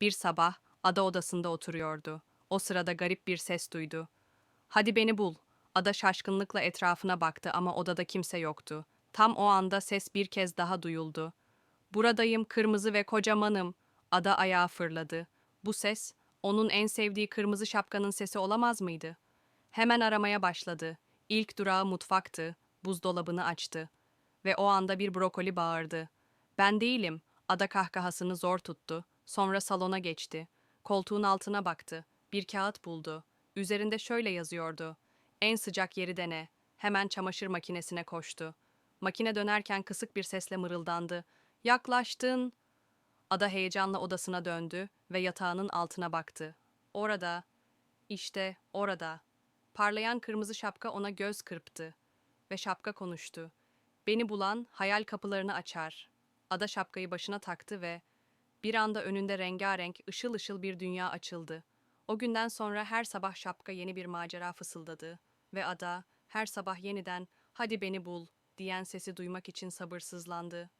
Bir sabah ada odasında oturuyordu. O sırada garip bir ses duydu. Hadi beni bul. Ada şaşkınlıkla etrafına baktı ama odada kimse yoktu. Tam o anda ses bir kez daha duyuldu. Buradayım kırmızı ve kocamanım. Ada ayağa fırladı. Bu ses onun en sevdiği kırmızı şapkanın sesi olamaz mıydı? Hemen aramaya başladı. İlk durağı mutfaktı. Buzdolabını açtı. Ve o anda bir brokoli bağırdı. Ben değilim. Ada kahkahasını zor tuttu. Sonra salona geçti. Koltuğun altına baktı. Bir kağıt buldu. Üzerinde şöyle yazıyordu. En sıcak yeri dene. Hemen çamaşır makinesine koştu. Makine dönerken kısık bir sesle mırıldandı. Yaklaştın. Ada heyecanla odasına döndü ve yatağının altına baktı. Orada, işte orada. Parlayan kırmızı şapka ona göz kırptı. Ve şapka konuştu. Beni bulan hayal kapılarını açar. Ada şapkayı başına taktı ve bir anda önünde rengarenk, ışıl ışıl bir dünya açıldı. O günden sonra her sabah şapka yeni bir macera fısıldadı ve ada her sabah yeniden "Hadi beni bul." diyen sesi duymak için sabırsızlandı.